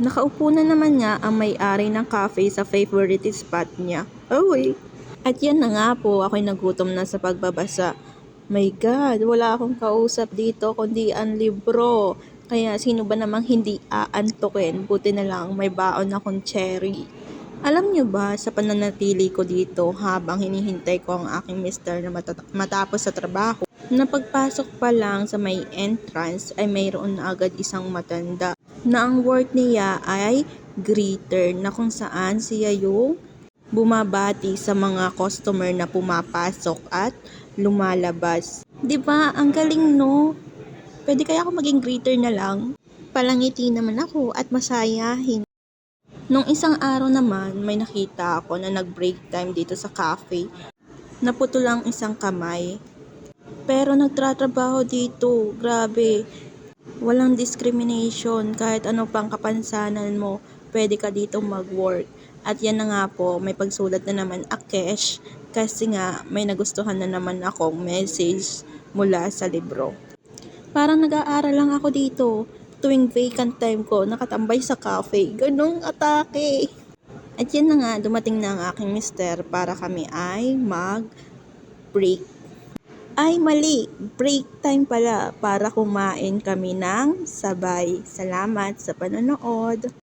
Nakaupo na naman nga ang may-ari ng cafe sa favorite spot niya. Uy! At yan na nga po, ako'y nagutom na sa pagbabasa. My God, wala akong kausap dito kundi ang libro. Kaya sino ba namang hindi aantukin? Buti na lang may baon akong cherry. Alam nyo ba sa pananatili ko dito habang hinihintay ko ang aking mister na matapos sa trabaho, na pagpasok pa lang sa may entrance ay mayroon na agad isang matanda na ang work niya ay greeter na kung saan siya yung bumabati sa mga customer na pumapasok at lumalabas. 'Di ba? Ang galing no? Pwede kaya ako maging greeter na lang? Palangiti naman ako at masayahin. Nung isang araw naman, may nakita ako na nag-break time dito sa cafe. Naputol ang isang kamay. Pero nagtratrabaho dito, grabe. Walang discrimination, kahit ano pang kapansanan mo, pwede ka dito mag-work. At yan na nga po, may pagsulat na naman Akesh kasi nga may nagustuhan na naman akong message mula sa libro. Parang nag-aaral lang ako dito. Tuwing vacant time ko, nakatambay sa cafe. Ganong atake. At yan na nga, dumating na ang aking mister para kami ay mag-break. Ay, mali. Break time pala para kumain kami ng sabay. Salamat sa panonood.